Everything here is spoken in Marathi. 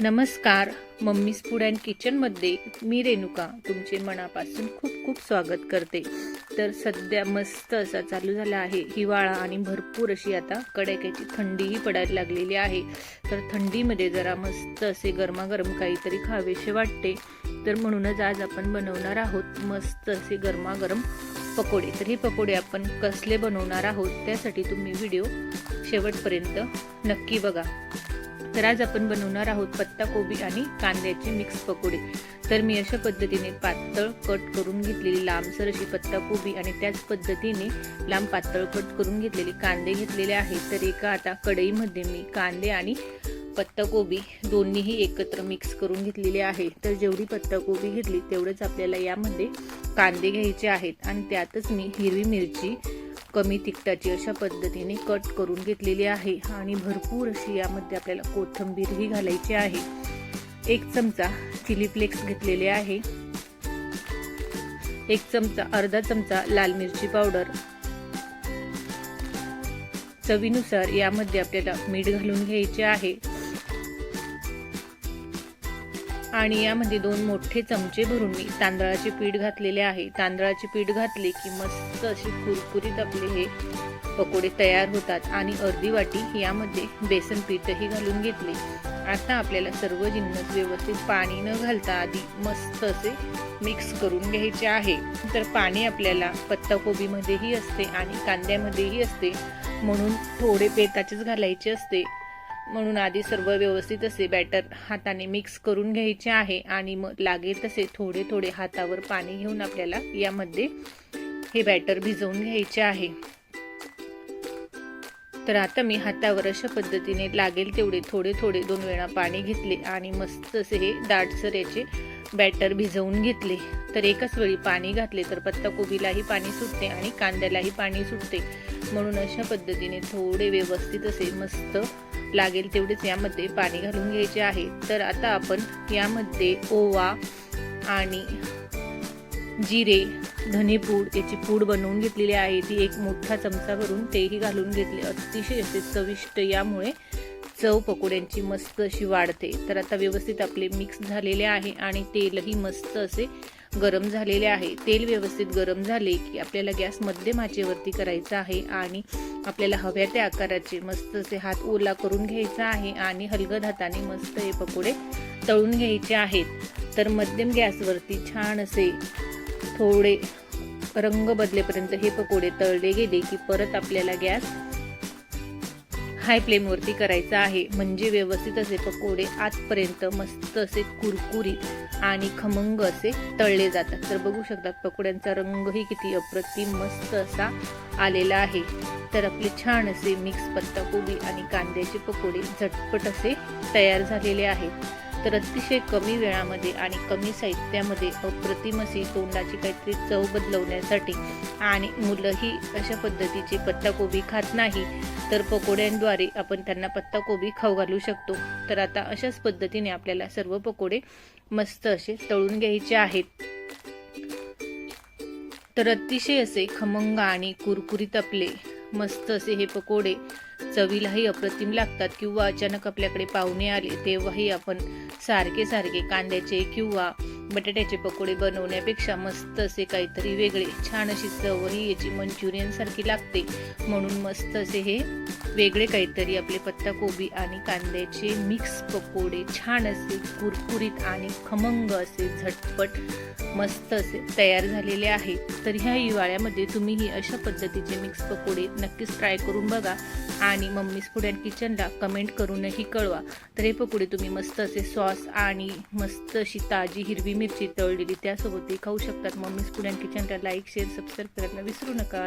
नमस्कार मम्मीज फूड अँड किचनमध्ये मी रेणुका तुमचे मनापासून खूप खूप स्वागत करते. तर सध्या मस्त असा चालू झाला आहे हिवाळा आणि भरपूर अशी आता कडाक्याची थंडीही पडायला लागलेली आहे. तर थंडीमध्ये जरा मस्त असे गरमागरम काहीतरी खावेसे वाटते. तर म्हणूनच आज आपण बनवणार आहोत मस्त असे गरमागरम पकोडे. तर हे पकोडे आपण कसले बनवणार आहोत त्यासाठी तुम्ही व्हिडिओ शेवटपर्यंत नक्की बघा. तर आज आपण बनवणार आहोत पत्ता कोबी आणि कांद्याचे मिक्स पकोडे. तर मी अशा पद्धतीने पातळ कट करून घेतलेली लांबसर अशी पत्ता कोबी आणि त्याच पद्धतीने लांब पातळ कट करून घेतलेले कांदे घेतलेले आहेत तर एका आता कढईमध्ये मी कांदे आणि पत्ताकोबी दोन्हीही एकत्र मिक्स करून घेतलेले आहे. तर जेवढी पत्ताकोबी घेतली तेवढंच आपल्याला यामध्ये कांदे घ्यायचे आहेत. आणि त्यातच मी हिरवी मिरची कमी तिखटाची अशा पद्धतीने कट करून घेतलेली आहे आणि भरपूर अशी यामध्ये आपल्याला कोथंबीरही घालायची आहे. एक चमचा चिली फ्लेक्स घेतलेले आहे. एक चमचा अर्धा चमचा लाल मिरची पावडर. चवीनुसार यामध्ये आपल्याला मीठ घालून घ्यायचे आहे. आणि यामध्ये दोन मोठे चमचे भरून मी तांदळाचे पीठ घातलेले आहे. तांदळाचे पीठ घातले की मस्त असे कुरकुरीत आपले हे पकोडे तयार होतात आणि अर्धी वाटी यामध्ये बेसन पीठही घालून घेतले. आता आपल्याला सर्व जिन्नस व्यवस्थित पाणी न घालता आधी मस्त असे मिक्स करून घ्यायचे आहे. तर पाणी आपल्याला पत्ताकोबीमध्येही असते आणि कांद्यामध्येही असते. म्हणून थोडे पेताचेच घालायचे असते. म्हणून आधी सर्व व्यवस्थित असे बॅटर हाताने मिक्स करून घ्यायचे आहे आणि मग लागेल तसे थोडे थोडे हातावर पाणी घेऊन आपल्याला यामध्ये हे बॅटर भिजवून घ्यायचे आहे. तर आता मी हातावर अशा पद्धतीने लागेल तेवढे थोडे थोडे दोन वेळा पाणी घेतले आणि मस्त असे हे दाटसर याचे बॅटर भिजवून घेतले. तर एकाच वेळी पाणी घातले तर पत्ताकोबीलाही पाणी सुटते आणि कांद्यालाही पाणी सुटते. म्हणून अशा पद्धतीने थोडे व्यवस्थित असे मस्त लागेल तेवढेच यामध्ये पाणी घालून घ्यायचे आहे. तर आता आपण यामध्ये ओवा आणि जिरे धनेपूड याची पूड बनवून घेतलेली आहे. ती एक मोठा चमचा भरून तेही घालून घेतले. अतिशय असे चविष्ट यामुळे चव पकोड्यांची मस्त अशी वाढते. तर आता व्यवस्थित आपले मिक्स झालेले आहे आणि तेलही मस्त असे गरम झालेले आहे. तेल व्यवस्थित गरम झाले की आपल्याला गॅस मध्यम आचेवरती करायचा आहे आणि आपल्याला हव्या त्या आकाराचे मस्त असे हात ओला करून घ्यायचा आहे आणि हलगद हाताने मस्त हे पकोडे तळून घ्यायचे आहेत. तर मध्यम गॅसवरती छान असे थोडे रंग बदलेपर्यंत हे पकोडे तळले गेले की परत आपल्याला गॅस हाय फ्लेमवरती करायचा आहे. म्हणजे व्यवस्थित असे पकोडे आजपर्यंत मस्त असे कुरकुरीत आणि खमंग असे तळले जातात. तर बघू शकतात पकोड्यांचा रंगही किती अप्रतिम मस्त असा आलेला आहे. तर आपले छान असे मिक्स पत्ताकोबी आणि कांद्याचे पकोडे झटपट असे तयार झालेले आहेत. तर अतिशय कमी वेळामध्ये आणि कमी साहित्यामध्ये अप्रतिम अशी तोंडाची काहीतरी चव बदलवण्यासाठी आणि मुलंही अशा पद्धतीची पत्ताकोबी खात नाही तर पकोड्यांद्वारे आपण त्यांना पत्ताकोबी खाऊ घालू शकतो. तर आता अशाच पद्धतीने आपल्याला सर्व पकोडे मस्त असे तळून घ्यायचे आहेत. तर अतिशय असे खमंग आणि कुरकुरीत आपले मस्त असे हे पकोडे चवीलाही अप्रतिम लागतात किंवा अचानक आपल्याकडे पाहुणे आले तेव्हाही आपण सारखे सारखे कांद्याचे किंवा बटाट्याचे पकोडे बनवण्यापेक्षा मस्त असे काहीतरी वेगळे छान अशी चवही याची मंचुरियन सारखी लागते. म्हणून मस्त असे हे वेगळे काहीतरी आपले पत्ताकोबी आणि कांद्याचे मिक्स पकोडे छान असे कुरकुरीत आणि खमंग असे झटपट मस्त असे तयार झालेले आहे. तर ह्या हिवाळ्यामध्ये तुम्हीही अशा पद्धतीचे मिक्स पकोडे नक्कीच ट्राय करून बघा. आणि मम्मीज फूड अँड किचनला कमेंट करूनही कळवा. तर हे पकोडे तुम्ही मस्त असे सॉस आणि मस्त अशी ताजी हिरवी मिरची तळलेली त्यासोबतही खाऊ शकतात. मम्मीज फूड किचनला लाईक शेअर सबस्क्राईब करायला विसरू नका.